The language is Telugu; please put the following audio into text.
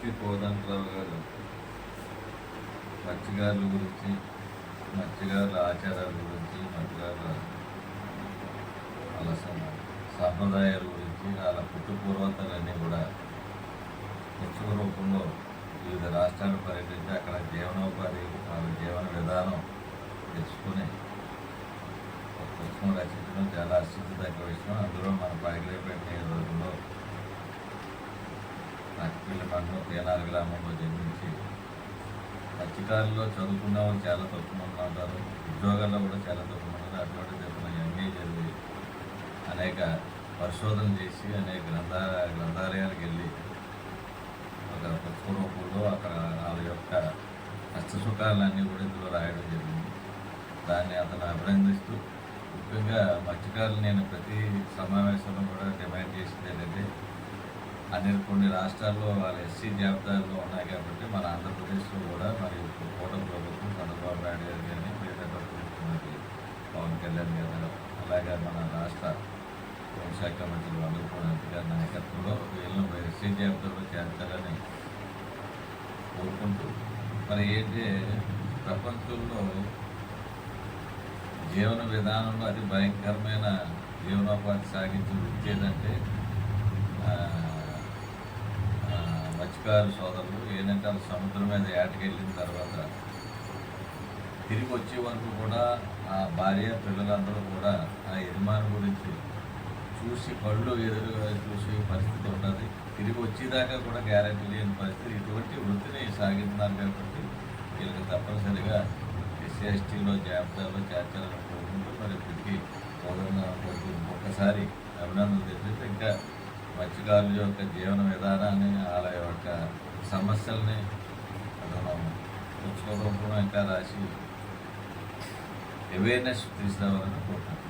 కె కోదండరావు గారు. మత్స్యగారుల గురించి మత్స్యగారుల ఆచారాల గురించి మత్స్యగారుల వాళ్ళ సాంప్రదాయాల గురించి వాళ్ళ పుట్టుపూర్వతలన్నీ కూడా పుస్తక రూపంలో వివిధ రాష్ట్రాలు పర్యటించి అక్కడ జీవనోపాధి వాళ్ళ జీవన విధానం తెలుసుకుని ఒక పుస్తకం రచించడం చాలా ఆసక్తిదాయక విషయం. అందులో మన ఈ రోజుల్లో నక్కిల్లి మండలం తీనాల గ్రామంలో జన్మించి మత్స్యకారుల్లో చదువుకున్న వాళ్ళు చాలా తక్కువ మంది ఉంటారు. ఉద్యోగాల్లో కూడా చాలా తక్కువ మంది అటువంటి చెప్పిన ఎంఏ చదివి అనేక పరిశోధన చేసి అనేక గ్రంథ గ్రంథాలయాలకు వెళ్ళి ఒక పుస్తక రూపంలో అక్కడ వాళ్ళ యొక్క కష్టసుఖాలన్నీ కూడా ఇందులో రాయడం జరిగింది. దాన్ని అతను అభినందిస్తూ ముఖ్యంగా మత్స్యకారులు నేను ప్రతి సమావేశంలో కూడా డిమాండ్ చేసి అనే కొన్ని రాష్ట్రాల్లో వాళ్ళ ఎస్సీ జాబితాల్లో ఉన్నాయి కాబట్టి మన ఆంధ్రప్రదేశ్లో కూడా మరి ఇప్పుడు ప్రభుత్వం చంద్రబాబు నాయుడు గారు కానీ పేదల ముఖ్యమంత్రి పవన్ కళ్యాణ్ గారు అలాగే మన రాష్ట్ర హోంశాఖ మంత్రి వందరపూడి గారి నాయకత్వంలో వీళ్ళను ఎస్సీ జాబితాలో చేర్చాలని కోరుకుంటూ మరి ఏంటి ప్రపంచంలో జీవన విధానంలో అతి భయంకరమైన జీవనోపాధి సాగించే వృత్తి ఏంటంటే మత్స్యకారు సోదరులు. ఏంటంటే సముద్రం మీద ఏటకి వెళ్ళిన తర్వాత తిరిగి వచ్చే వరకు కూడా ఆ భార్య పిల్లలందరూ కూడా ఆ యజమాని గురించి చూసి కళ్ళు ఎదురుగా చూసే పరిస్థితి ఉంటుంది తిరిగి వచ్చేదాకా కూడా గ్యారెంటీ లేని పరిస్థితి. ఇటువంటి వృత్తిని సాగిస్తున్నారు కాబట్టి వీళ్ళకి తప్పనిసరిగా ఎస్సీ ఎస్టీలో జాబితాలో చేర్చాలని కోరుకుంటూ మరి ఇప్పటికీ ఒక్కసారి అభినందనలు తెలిపితే ఇంకా మత్స్యకారుల యొక్క జీవన విధానాన్ని వాళ్ళ యొక్క సమస్యల్ని అతను పుస్తక రూపంలో ఇంకా రాసి అవేర్నెస్ తీసుకురావాలని కోరుకుంటున్నాను